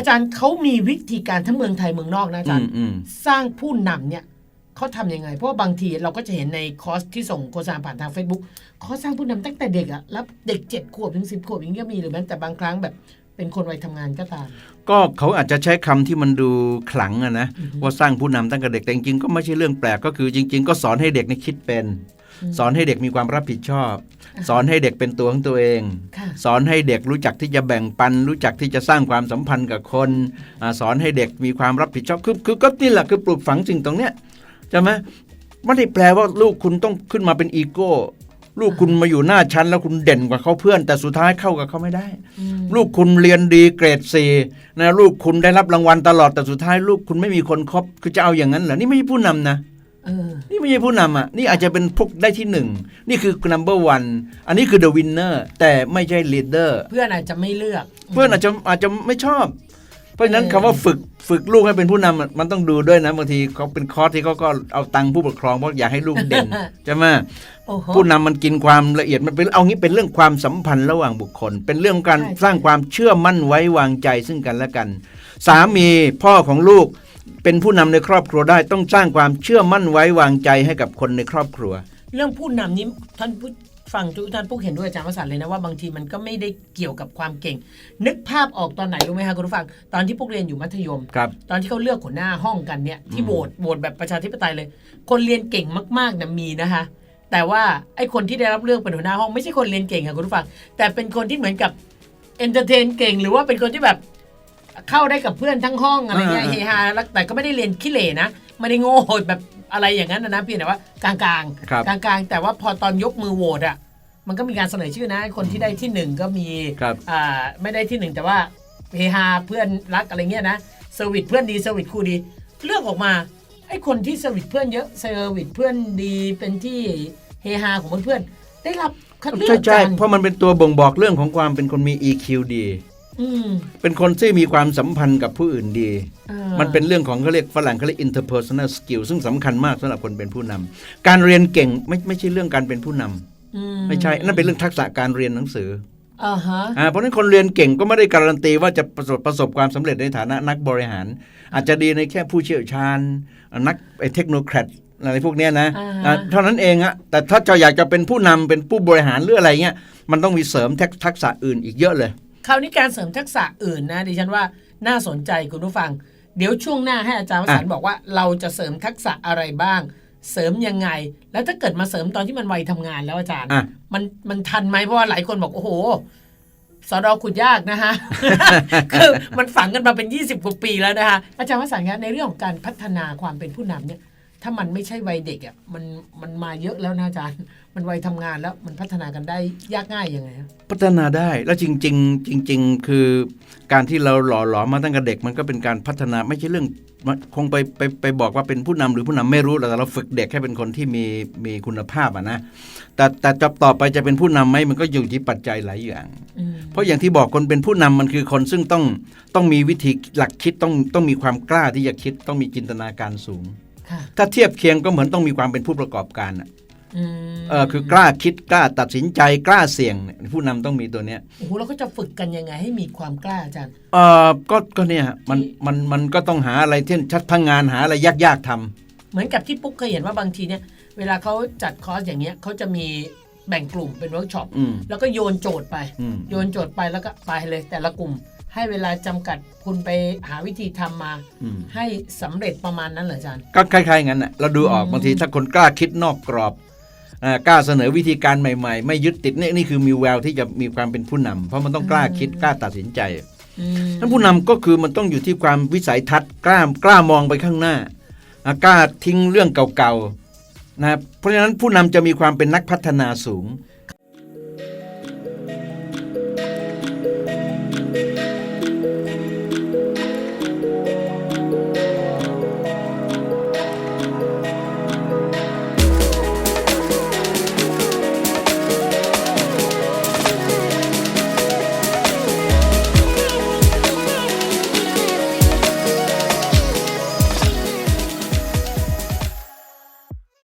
อาจารย์เขามีวิธีการทั้งเมืองไทยเมืองนอกนะอาจารย์ อืม สร้างผู้นำเนี่ยเขาทำยังไง เพราะว่าบางทีเราก็จะเห็นในคอร์สที่ส่งโฆษณาผ่านทาง Facebook เขาสร้างผู้นำตั้งแต่เด็กอะแล้วเด็กเจ็ดขวบถึงสิบขวบอย่างเงี้ยมีหรือแม้แต่บางครั้งแบบเป็นคนวัยทำงานก็ตาม ก็เขาอาจจะใช้คำที่มันดูขลังอะนะว่าสร้างผู้นำตั้งแต่เด็กแต่จริงๆก็ไม่ใช่เรื่องแปลกก็คือจริง ๆ ก็สอนให้เด็กนี่คิดเป็น สอนให้เด็กมีความรับผิดชอบ สอนให้เด็กเป็นตัวของตัวเองค่ะสอนให้เด็กรู้จักที่จะแบ่งปัน รู้จักที่จะสร้างความสัมพันธ์กับคนอาสอนให้เด็กมีความรับผิดชอบคือคือก็นี่แหละคือปลูกฝังสิ่งตรงเนี้ยใช่ไหมไม่ได้แปลว่าลูกคุณต้องขึ้นมาเป็นอีโก้ลูกคุณมาอยู่หน้าชั้นแล้วคุณเด่นกว่าเขาเพื่อน แต่สุดท้ายเข้ากับเขาไม่ได้ ลูกคุณเรียนดีเกรดสี่นะลูกคุณได้รับรางวัลตลอดแต่สุดท้าย ลูกคุณไม่มีคนคบคือจะเอาอย่างนั้นเหรอนี่ไม่ใช่ผู้นำนะเออ นี่ไม่ใช่ผู้นำอะ นี่อาจจะเป็นพวกได้ที่หนึ่ง นี่คือ number one อันนี้คือ the winner แต่ไม่ใช่ leader เพื่อนอาจจะไม่เลือก เพื่อนอาจจะอาจจะไม่ชอบ เพราะฉะนั้นเออคำว่าฝึกฝึกลูกให้เป็นผู้นำอะมันต้องดูด้วยนะบางทีเขาเป็นคอร์สที่เขาก็เอาตังค์ผู้ปกครองเพราะอยากให้ลูกเด่นใช่ไหมโอ้โหผู้นำมันกินความละเอียดมันเป็นเอางี้เป็นเรื่องความสัมพันธ์ระหว่างบุคคล เป็นเรื่องการใช่สร้างความเชื่อมั่นไว้วางใจซึ่งกันและกัน สามีพ่อของลูก เป็นผู้นำในครอบครัวได้ต้องสร้างความเชื่อมั่นไว้วางใจให้กับคนในครอบครัว เรื่องผู้นำนี้ท่านผู้ฟังทุกท่านผู้เห็นด้วยอาจารย์วสันต์เลยนะว่าบางทีมันก็ไม่ได้เกี่ยวกับความเก่ง นึกภาพออกตอนไหนรู้ไหมคะคุณผู้ฟังตอนที่พวกเรียนอยู่มัธยมครับตอนที่เขาเลือกหัวหน้าห้องกันเนี่ยที่โหวตโหวตแบบประชาธิปไตยเลย คนเรียนเก่งมากๆนะมีนะคะแต่ว่าไอ้คนที่ได้รับเลือกเป็นหัวหน้าห้องไม่ใช่คนเรียนเก่งค่ะคุณผู้ฟังแต่เป็นคนที่เหมือนกับเอนเตอร์เทนเก่ง หรือว่าเป็นคนที่แบบ เข้าได้กับเพื่อนทั้งห้องอะไรเงี้ยอ่าเฮฮาแล้วแต่ก็ไม่ได้เรียนขี้เหร่นะไม่ได้โง่แบบอะไรอย่างนั้นนะนะเพียงแต่ว่ากลางๆครับกลางๆแต่ว่าพอตอนยกมือโหวตอะมันก็มีการเสนอชื่อนะคนที่ได้ที่หนึ่งก็มีครับอ่าไม่ได้ที่หนึ่งแต่ว่าเฮฮาเพื่อนรักอะไรเงี้ยนะเซอร์วิสเพื่อนดีเซอร์วิสครูดี เลือกออกมาไอ้คนที่เซอร์วิสเพื่อนเยอะเซอร์วิสเพื่อนดีเป็นที่เฮฮาของเพื่อนๆได้รับคัดเลือใช่กใช่กันเพราะมันเป็นตัวบ่งบอกเรื่องของความเป็นคนมี EQ ดีอืม เป็นคนที่มีความสัมพันธ์กับผู้อื่นดีอ่ามันเป็นเรื่องของเขาเรียกฝรั่งเขาเรียก interpersonal skill ซึ่งสำคัญมากสำหรับคนเป็นผู้นำการเรียนเก่งไม่ไม่ใช่เรื่องการเป็นผู้นำอืไม่ใช่ นั่นเป็นเรื่องทักษะการเรียนหนังสืออ่าฮะอ่าเพราะฉะนั้นคนเรียนเก่งก็ไม่ได้การันตีว่าจะประสบประสบความสำเร็จในฐานะนักบริหาร อาจจะดีในแค่ผู้เชี่ยวชาญ นักไอ้เทคโนแครดอะไรพวกเนี้ยนะอ่าอ่าฮะเท่านั้นเองอะแต่ถ้าจะอยากจะเป็นผู้นำเป็นผู้บริหารหรืออะไรเงี้ยมันต้องมีเสริมทักทักษะอื่นอีกเยอะเลย คราวนี้การเสริมทักษะอื่นนะดิฉันว่าน่าสนใจคุณผู้ฟัง เดี๋ยวช่วงหน้าให้อาจารย์วสันต์บอกว่าเราจะเสริมทักษะอะไรบ้าง เสริมยังไง แล้วถ้าเกิดมาเสริมตอนที่มันวัยทำงานแล้วอาจารย์อะมันมันทันไหมเพราะว่าหลายคนบอกโอ้โหสอดอขุดยากนะฮะ คือมันฝังกันมาเป็น 20 กว่าปีแล้วนะคะอาจารย์วสันต์ครับในเรื่องของการพัฒนาความเป็นผู้นำเนี่ย ถ้ามันไม่ใช่วัยเด็กอะมันมันมาเยอะแล้วนะอาจารย์ มันวัยทำงานแล้วมันพัฒนากันได้ยากง่ายยังไงครับพัฒนาได้แล้วจริง ๆ จริง ๆ คือ การที่เราหล่อหลอมมาตั้งแต่เด็กมันก็เป็นการพัฒนาไม่ใช่เรื่องมันคงไปไปไปบอกว่าเป็นผู้นำหรือผู้นำไม่รู้แต่เราฝึกเด็กให้เป็นคนที่มีมีคุณภาพอะนะแต่แต่จะต่อไปจะเป็นผู้นำไหมมันก็อยู่ที่ปัจจัยหลายอย่าง อืมเพราะอย่างที่บอกคนเป็นผู้นำมันคือคนซึ่งต้องต้องมีวิธีหลักคิดต้องต้องมีความกล้าที่จะคิดต้องมีจินตนาการสูงค่ะ ถ้าเทียบเคียงก็เหมือนต้องมีความเป็นผู้ประกอบการอะอืมเออคือกล้าคิดกล้าตัดสินใจกล้าเสี่ยงเนี่ยผู้นำต้องมีตัวเนี้ยโอ้โหเราก็จะฝึกกันยังไงให้มีความกล้าอาจารย์เออก็ก็เนี่ยฮะมันมันมันก็ต้องหาอะไรที่ชัดพังงานหาอะไรยากๆทำเหมือนกับที่ปุ๊กเคยเห็นว่าบางทีเนี่ยเวลาเขาจัดคอร์สอย่างเงี้ยเขาจะมีแบ่งกลุ่มเป็นเวิร์กช็อปอืมแล้วก็โยนโจทย์ไปอืมโยนโจทย์ไปแล้วก็ไปเลยแต่ละกลุ่ม ให้เวลาจำกัดคุณไปหาวิธีทำมาอืมให้สำเร็จประมาณนั้นเหรออาจารย์ ก็คล้ายๆงั้นน่ะเราดูออกอืมบางทีถ้าคนกล้าคิดนอกกรอบอ่ากล้าเสนอวิธีการใหม่ๆ ไม่ยึดติดเนี่ยนี่คือมีแววที่จะมีความเป็นผู้นำเพราะมันต้องกล้าคิดกล้าตัดสินใจอืมนั้นผู้นำก็คือมันต้องอยู่ที่ความวิสัยทัศน์กล้ากล้ามองไปข้างหน้าอ่ากล้าทิ้งเรื่องเก่าๆนะครับเพราะฉะนั้นผู้นำจะมีความเป็นนักพัฒนาสูง